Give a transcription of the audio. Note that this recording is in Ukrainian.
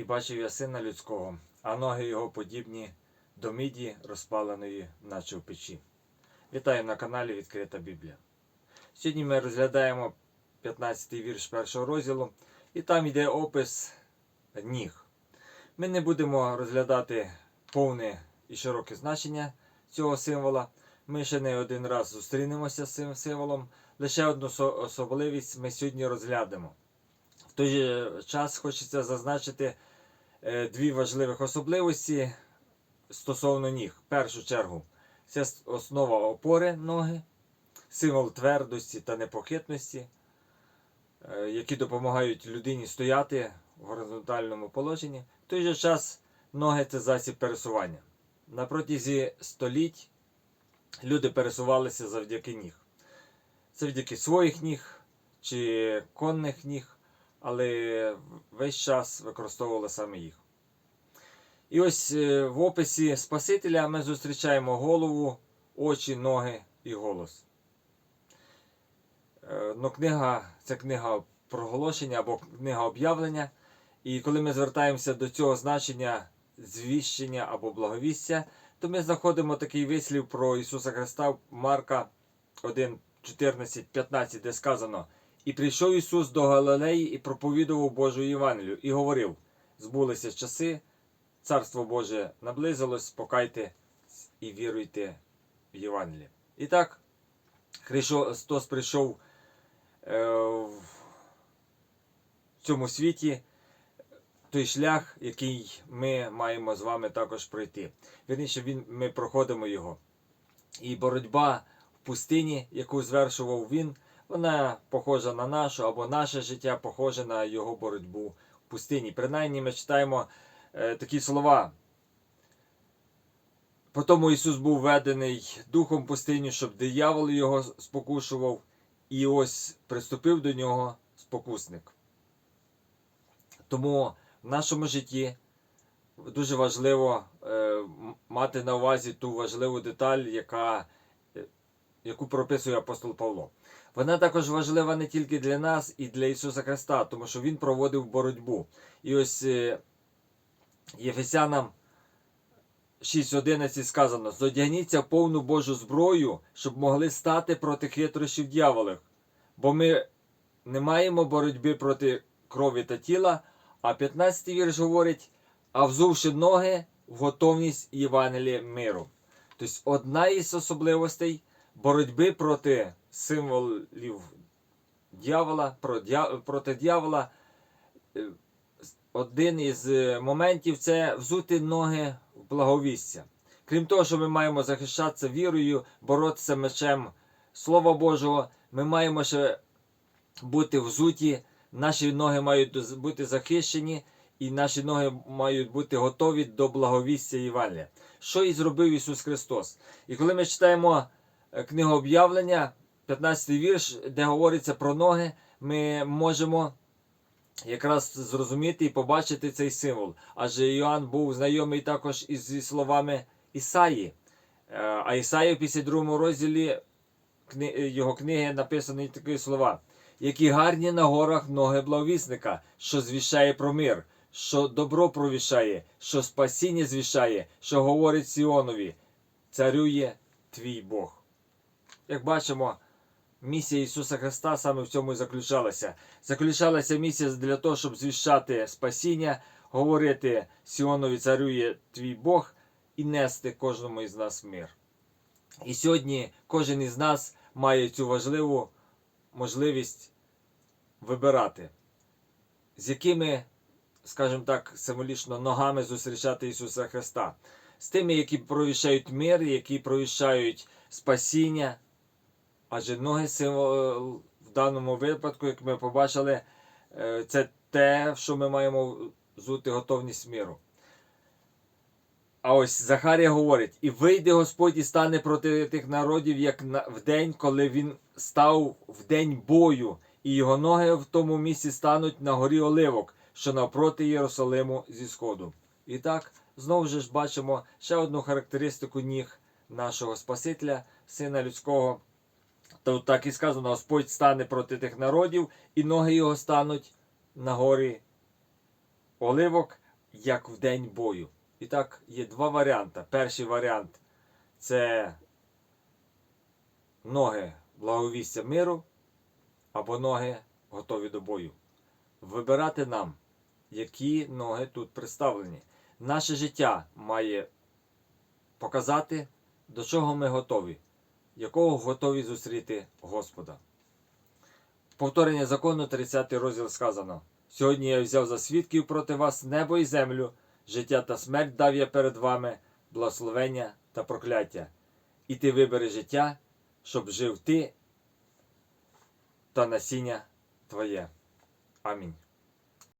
І бачив я сина людського, а ноги його подібні до міді розпаленої, наче в печі. Вітаю на каналі Відкрита Біблія. Сьогодні ми розглядаємо 15-й вірш першого розділу, і там йде опис ніг. Ми не будемо розглядати повне і широке значення цього символа. Ми ще не один раз зустрінемося з цим символом. Лише одну особливість ми сьогодні розглянемо. В той же час хочеться зазначити дві важливих особливості стосовно ніг. В першу чергу, це основа опори ноги, символ твердості та непохитності, е, які допомагають людині стояти в горизонтальному положенні. В той же час ноги це засіб пересування. На протязі століть люди пересувалися завдяки ніг. Це завдяки своїх ніг чи конних ніг, але весь час використовували саме їх. І ось е, в описі Спасителя ми зустрічаємо голову, очі, ноги і голос. Е, Ну, книга це книга проголошення або книга об'явлення. І коли ми звертаємося до цього значення звіщення або благовістя, то ми знаходимо такий вислів про Ісуса Христа Марка 1, 14, 15, де сказано: І прийшов Ісус до Галилеї і проповідував Божу Євангелію, і говорив: збулися часи, Царство Боже наблизилось, покайте і віруйте в Євангеліє. І так, Христос прийшов е, в цьому світі той шлях, який ми маємо з вами також пройти. Вірніше, він, ми проходимо його. І боротьба в пустині, яку звершував він, вона похожа на нашу, або наше життя похоже на його боротьбу в пустині. Принаймні ми читаємо такі слова. Потому Ісус був введений духом в пустиню, щоб диявол його спокушував, і ось приступив до нього спокусник. Тому в нашому житті дуже важливо е, мати на увазі ту важливу деталь, яка, е, яку прописує апостол Павло. Вона також важлива не тільки для нас і для Ісуса Христа, тому що Він проводив боротьбу. І ось е, Єфесянам 6.11 сказано: Зодягніться повну Божу зброю, щоб могли стати проти хитрощів дьяволих. Бо ми не маємо боротьби проти крові та тіла, а 15 вірш говорить, а взувши ноги в готовність Євангелія миру. Тобто одна із особливостей боротьби проти символів дьявола, проти дьявола. Один із е, моментів це взути ноги в благовістя. Крім того, що ми маємо захищатися вірою, боротися мечем Слова Божого, ми маємо ще бути взуті, наші ноги мають бути захищені, і наші ноги мають бути готові до благовістя Євангелія. Що і зробив Ісус Христос. І коли ми читаємо е, книгу об'явлення, 15 вірш, де говориться про ноги, ми можемо якраз зрозуміти і побачити цей символ. Адже Іоанн був знайомий також із зі словами Ісаї. Е, А Ісаї в 52 розділі його книги написані такі слова, які гарні на горах ноги благовісника, що звіщає про мир, що добро провіщає, що спасіння звіщає, що говорить Сіонові, царює твій Бог. Як бачимо, місія Ісуса Христа саме в цьому і заключалася. Заключалася місія для того, щоб звіщати спасіння, говорити Сіонові царює твій Бог і нести кожному із нас мир. І сьогодні кожен із нас має цю важливу можливість вибирати, з якими, скажімо так, символічно ногами зустрічати Ісуса Христа, з тими, які провіщають мир, які провіщають спасіння. Адже ноги символ в даному випадку, як ми побачили, е, це те, що ми маємо взути готовність миру. А ось Захарія говорить: і вийде Господь і стане проти тих народів, як в день, коли він став в день бою, і його ноги в тому місці стануть на горі Оливок, що навпроти Єрусалиму зі сходу. І так, знову ж бачимо ще одну характеристику ніг нашого Спасителя, Сина Людського. Тут так і сказано: Господь стане проти тих народів, і ноги його стануть на горі Оливок, як в день бою. І так, є два варіанти. Перший варіант це ноги благовістя миру або ноги готові до бою. Вибирати нам, які ноги тут представлені. Наше життя має показати, до чого ми готові, якого готові зустріти Господа. Повторення закону, 30 розділ сказано: Сьогодні я взяв за свідків проти вас небо і землю, життя та смерть дав я перед вами, благословення та прокляття. І ти вибери життя, щоб жив ти та насіння твоє. Амінь.